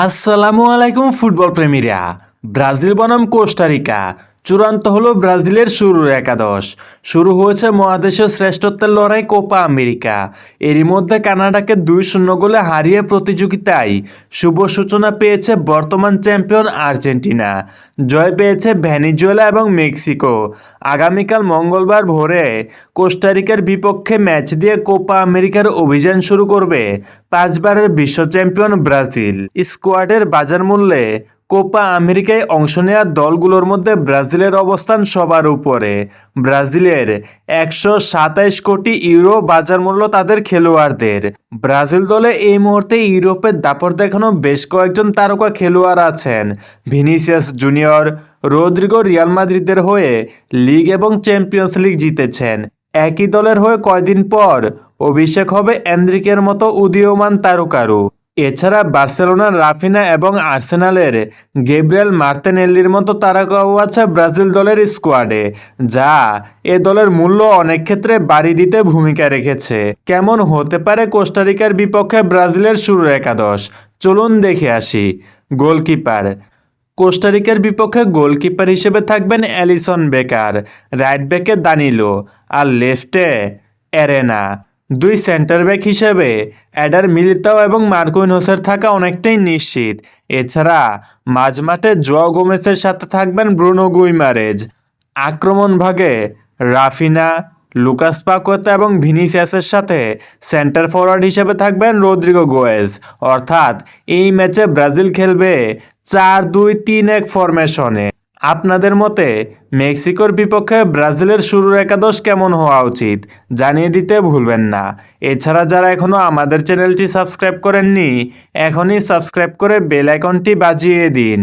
আসসালামু আলাইকুম ফুটবল প্রেমীরা। ব্রাজিল বনাম কোস্টারিকা। চূড়ান্ত হলো ব্রাজিলের শুরুর একাদশ। শুরু হয়েছে মহাদেশের শ্রেষ্ঠত্বের লড়াই কোপা আমেরিকা। এরই মধ্যে কানাডাকে দুই শূন্য গোলে হারিয়ে প্রতিযোগিতায় শুভ সূচনা পেয়েছে বর্তমান চ্যাম্পিয়ন আর্জেন্টিনা। জয় পেয়েছে ভ্যানিজুয়েলা এবং মেক্সিকো। আগামীকাল মঙ্গলবার ভোরে কোস্টারিকার বিপক্ষে ম্যাচ দিয়ে কোপা আমেরিকার অভিযান শুরু করবে পাঁচবারের বিশ্ব চ্যাম্পিয়ন ব্রাজিল। স্কোয়াডের বাজার মূল্যে কোপা আমেরিকায় অংশ নেওয়া দলগুলোর মধ্যে ব্রাজিলের অবস্থান সবার উপরে। ব্রাজিলের একশো সাতাইশ কোটি ইউরো বাজার মূল্য তাদের খেলোয়াড়দের। ব্রাজিল দলে এই মুহূর্তে ইউরোপের দাপট দেখানো বেশ কয়েকজন তারকা খেলোয়াড় আছেন। ভিনিসিয়াস জুনিয়র, রোদ্রিগো রিয়াল মাদ্রিদের হয়ে লিগ এবং চ্যাম্পিয়ন্স লিগ জিতেছেন। একই দলের হয়ে কয়দিন পর অভিষেক হবে এন্দ্রিকের মতো উদীয়মান তারকারও। এছাড়া বার্সেলোনার রাফিনা এবং আর্সেনালের গেব্রিয়েল মার্তেনেল্লির মতো তারকাও আছে ব্রাজিল দলের স্কোয়াডে, যা এ দলের মূল্য অনেক ক্ষেত্রে বাড়ি দিতে ভূমিকা রেখেছে। কেমন হতে পারে কোস্টারিকার বিপক্ষে ব্রাজিলের শুরুর একাদশ? চলুন দেখে আসি। গোলকিপার। কোস্টারিকার বিপক্ষে গোলকিপার হিসেবে থাকবেন অ্যালিসন বেকার, রাইট ব্যাকে দানিলো, আর লেফটে এরেনা। দুই সেন্টার ব্যাক হিসেবে অ্যাডার মিলিতাও এবং মার্কুইন হোসের থাকা অনেকটাই নিশ্চিত। এছাড়া মাঝমাঠে জোয়া গোমেসের সাথে থাকবেন ব্রুনো গুইমারেজ। আক্রমণ ভাগে রাফিনা, লুকাস পাকোতা এবং ভিনিসিয়াসের সাথে সেন্টার ফরওয়ার্ড হিসেবে থাকবেন রদ্রিগো গোয়েজ। অর্থাৎ এই ম্যাচে ব্রাজিল খেলবে চার দুই তিন এক ফরমেশনে আপনাদের মতে মেক্সিকোর বিপক্ষে ব্রাজিলের শুরুর একাদশ কেমন হওয়া উচিত জানিয়ে দিতে ভুলবেন না। এছাড়া যারা এখনও আমাদের চ্যানেলটি সাবস্ক্রাইব করেননি, এখনই সাবস্ক্রাইব করে বেল আইকনটি বাজিয়ে দিন।